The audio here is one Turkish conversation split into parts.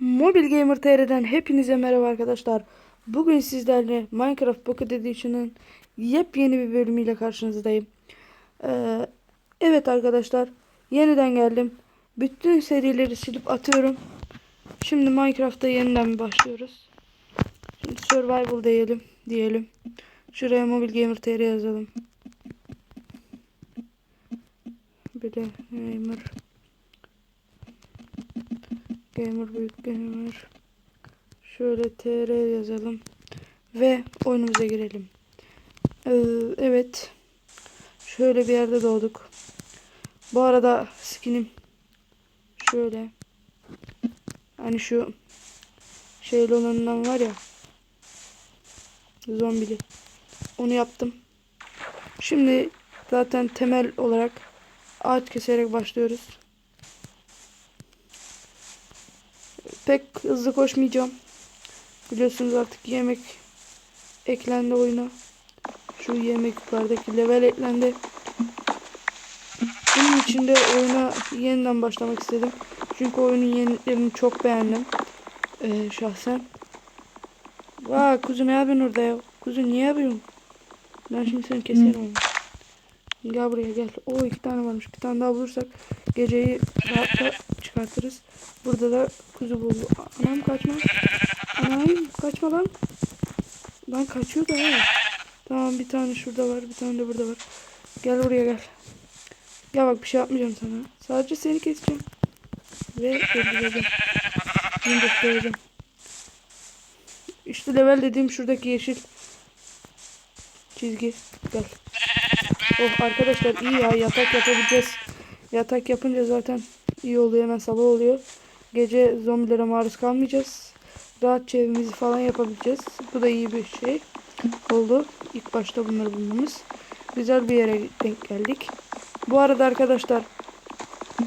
Mobil Gamer TR'den hepinize merhaba arkadaşlar. Bugün sizlerle Minecraft Pocket Edition'ın yepyeni bir bölümüyle karşınızdayım. Ee, evet arkadaşlar, yeniden geldim. Bütün serileri silip atıyorum. Şimdi Minecraft'ta yeniden başlıyoruz. Şimdi Survival diyelim, diyelim. Şuraya Mobil Gamer TR yazalım. Bir de Gamer Gamer büyük gamer. Şöyle tr yazalım. Ve oyunumuza girelim. Ee, evet. Şöyle bir yerde doğduk. Bu arada skinim şöyle. Hani şu şeyli olanından var ya. Zombili. Onu yaptım. Şimdi zaten temel olarak ağaç keserek başlıyoruz. Pek hızlı koşmayacağım. Biliyorsunuz artık yemek eklendi oyuna. Şu yemek yukarıdaki level eklendi. Bunun için de oyuna yeniden başlamak istedim. Çünkü oyunun yeniliklerini çok beğendim. Ee, şahsen. Vaa kuzu ne yapıyorsun orada ya? Kuzu niye yapıyorsun? Ben şimdi seni keserim. onu. Gel buraya gel. O iki tane varmış. Bir tane daha bulursak geceyi rahatça çıkartırız. Burada da kuzu buldu. Anam kaçma. Anam kaçma lan. Lan kaçıyor da ha. Tamam bir tane şurada var. Bir tane de burada var. Gel buraya gel. Gel bak bir şey yapmayacağım sana. Sadece seni keseceğim. Ve öldüreceğim. Bunu göstereceğim. İşte level dediğim şuradaki yeşil çizgi. Gel. Oh arkadaşlar iyi ya yatak yapabileceğiz. Yatak yapınca zaten iyi oluyor hemen sabah oluyor. Gece zombilere maruz kalmayacağız. Rahatça evimizi falan yapabileceğiz. Bu da iyi bir şey oldu. İlk başta bunları bulmamız. Güzel bir yere denk geldik. Bu arada arkadaşlar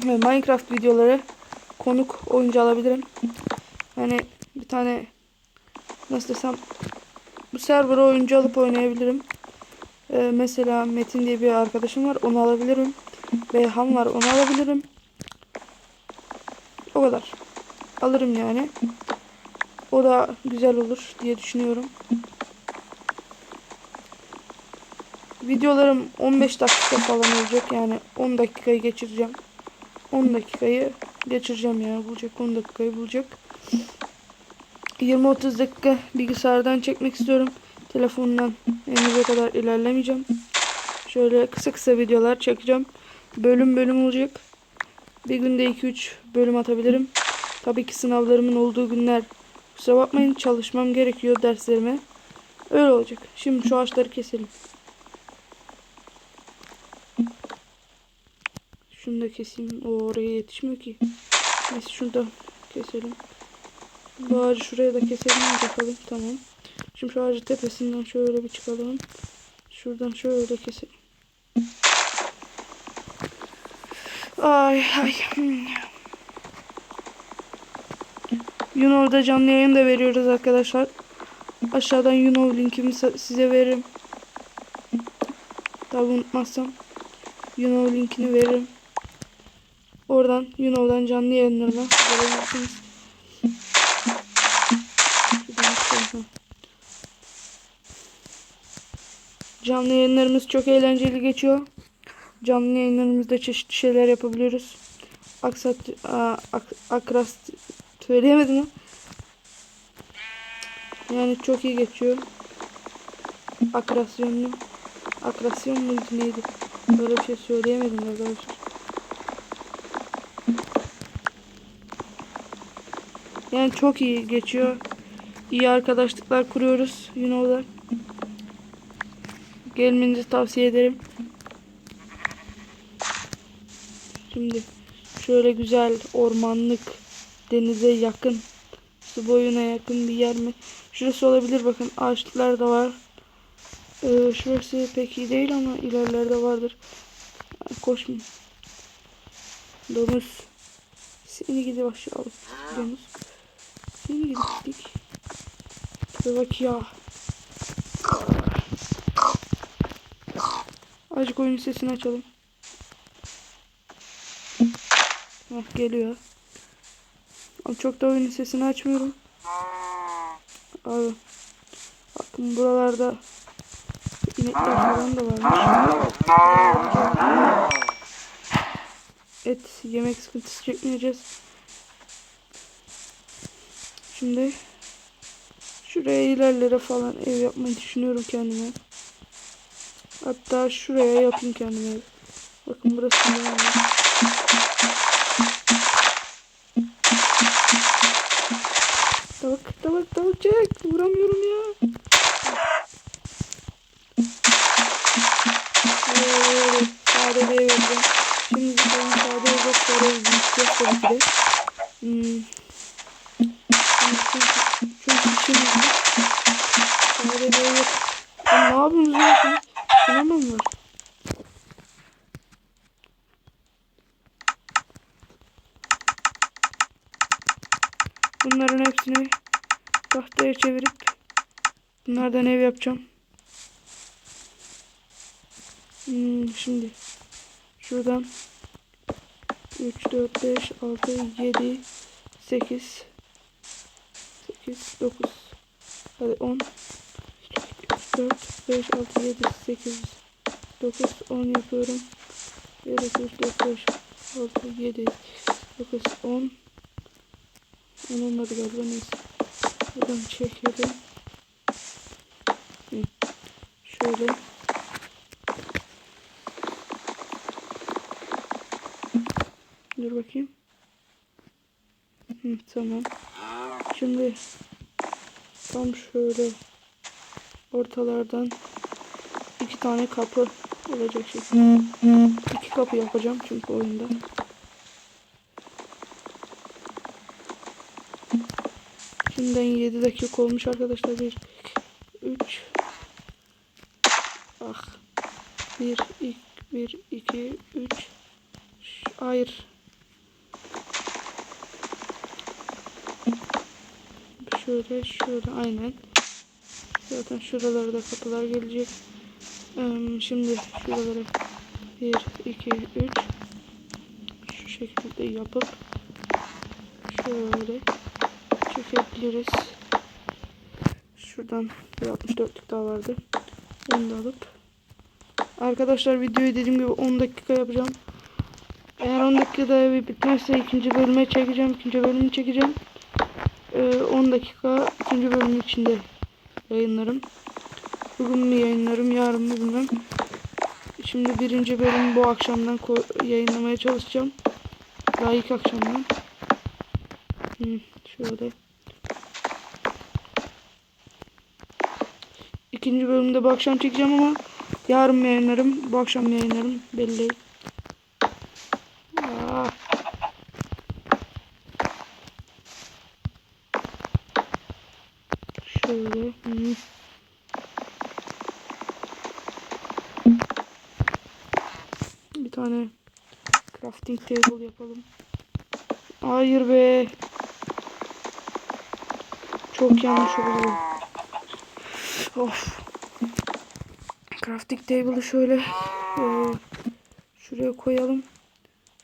Minecraft videoları konuk oyuncu alabilirim. Hani bir tane nasıl desem bu server'a oyuncu alıp oynayabilirim. Ee, mesela Metin diye bir arkadaşım var. Onu alabilirim. Beyhan var. Onu alabilirim. Kadar. Alırım yani. O da güzel olur diye düşünüyorum. Videolarım 15 dakika falan olacak. Yani 10 dakikayı geçireceğim. 10 dakikayı geçireceğim ya. Bulacak 10 dakikayı bulacak. 20-30 dakika bilgisayardan çekmek istiyorum. Telefondan henüze kadar ilerlemeyeceğim. Şöyle kısa kısa videolar çekeceğim. Bölüm bölüm olacak. Bir günde 2-3 bölüm atabilirim. Tabii ki sınavlarımın olduğu günler kusura bakmayın çalışmam gerekiyor derslerime. Öyle olacak. Şimdi şu ağaçları keselim. Şunu da keseyim. O oraya yetişmiyor ki. Neyse şunu da keselim. Bu ağacı şuraya da keselim bakalım. Tamam. Şimdi şu ağacı tepesinden şöyle bir çıkalım. Şuradan şöyle keselim. Ay ay. Yuno'da canlı yayın da veriyoruz arkadaşlar. Aşağıdan Yuno linkimi size veririm. Tabi unutmazsam Yuno linkini veririm. Oradan Yuno'dan canlı yayınlarına gelebilirsiniz. Canlı yayınlarımız çok eğlenceli geçiyor. Canlı yayınlarımızda çeşitli şeyler yapabiliyoruz. Aksat, a, ak, akras söyleyemedim mi? Yani çok iyi geçiyor. Akrasyonlu. Akrasyon muydu neydi? Böyle bir şey söyleyemedim arkadaşlar. Yani çok iyi geçiyor. İyi arkadaşlıklar kuruyoruz. You know that. Gelmenizi tavsiye ederim. Şimdi şöyle güzel ormanlık denize yakın su boyuna yakın bir yer mi? Şurası olabilir bakın ağaçlar da var. Ee, şurası pek iyi değil ama ilerlerde vardır. Koşma. Domuz. Seni gidi aşağı Domuz. Seni gidi gittik. Bak ya. Azıcık oyun sesini açalım. Heh, geliyor. Abi çok da oyunun sesini açmıyorum. Abi. Bakın buralarda inekler falan da varmış. Et yemek sıkıntısı çekmeyeceğiz. Şimdi şuraya ilerlere falan ev yapmayı düşünüyorum kendime. Hatta şuraya yapayım kendime. Bakın burası yani. Tavuk, tavuk, tavuk çek. Vuramıyorum ya. Evet, sade bir yapacağım. Şimdi bakalım sade olacak sonra büyüteceğiz tabii ki de. Hmm. Çünkü, çünkü şimdi sade bir. Ya ne yapıyorsunuz ya? Sinema mı Bunların hepsini tahtaya çevirip bunlardan ev yapacağım. Hmm, şimdi şuradan 3, 4, 5, 6, 7, 8, 8, 9, hadi 10, 4, 5, 6, 7, 8, 9, 10 yapıyorum. 1, 2, 3, 4, 5, 6, 7, 9, 10, onun olmadı galiba neyse. Buradan çekelim. Hı. Şöyle. Dur bakayım. Hı, tamam. Şimdi tam şöyle ortalardan iki tane kapı olacak şekilde. İki kapı yapacağım çünkü oyunda. Şimdiden 7 dakika olmuş arkadaşlar. 1, 3, ah. 1, 2, 1, 2, 3, hayır. Şöyle, şöyle, aynen. Zaten şuralara da kapılar gelecek. Şimdi şuralara 1, 2, 3 şu şekilde yapıp şöyle çekebiliriz. Şuradan bir 64'lük daha vardı. Onu da alıp Arkadaşlar videoyu dediğim gibi 10 dakika yapacağım. Eğer 10 dakikada bitmezse ikinci bölüme çekeceğim. ikinci bölümü çekeceğim. Ee, 10 dakika ikinci bölüm içinde yayınlarım. Bugün mü yayınlarım yarın mı bilmem. Şimdi birinci bölüm bu akşamdan yayınlamaya çalışacağım. İlk akşamdan. Hmm, şöyle. İkinci bölümde bu akşam çekeceğim ama yarın yayınlarım, bu akşam yayınlarım belli. Aa. Şöyle. Hmm. Bir tane crafting table yapalım. Hayır be. Çok yanlış oldu. Of. Crafting table'ı şöyle e, şuraya koyalım.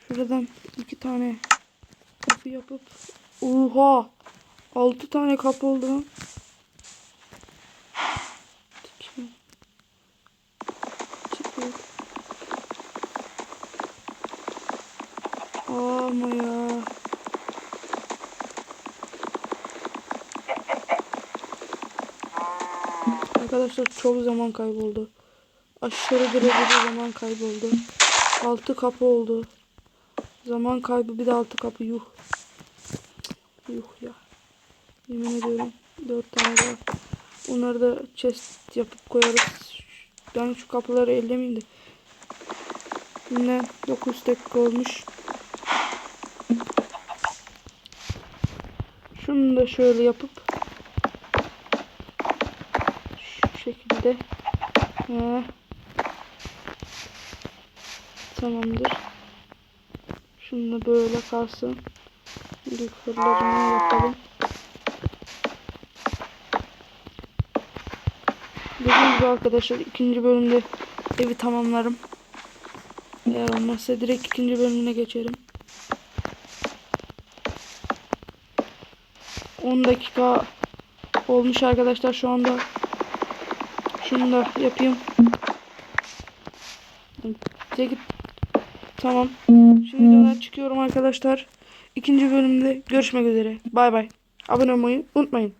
Şuradan iki tane kapı yapıp Oha! Altı tane kapı oldu lan. Çıkıyor. Ama ya. Arkadaşlar çok zaman kayboldu. Aşırı derecede zaman kayboldu. Altı kapı oldu. Zaman kaybı bir de altı kapı yuh. Yuh ya. Yemin ediyorum. Dört tane daha. Onları da chest yapıp koyarız. Ben şu kapıları ellemeyeyim de. Yine 9 dakika olmuş. Şunu da şöyle yapıp şekilde ha. tamamdır. Şunu böyle kalsın. Yukarılarını yapalım. Dediğim gibi arkadaşlar ikinci bölümde evi tamamlarım. Eğer olmazsa direkt ikinci bölümüne geçerim. 10 dakika olmuş arkadaşlar şu anda. Şunu da yapayım. Çekip tamam. Şimdi videodan çıkıyorum arkadaşlar. İkinci bölümde görüşmek üzere. Bay bay. Abone olmayı unutmayın.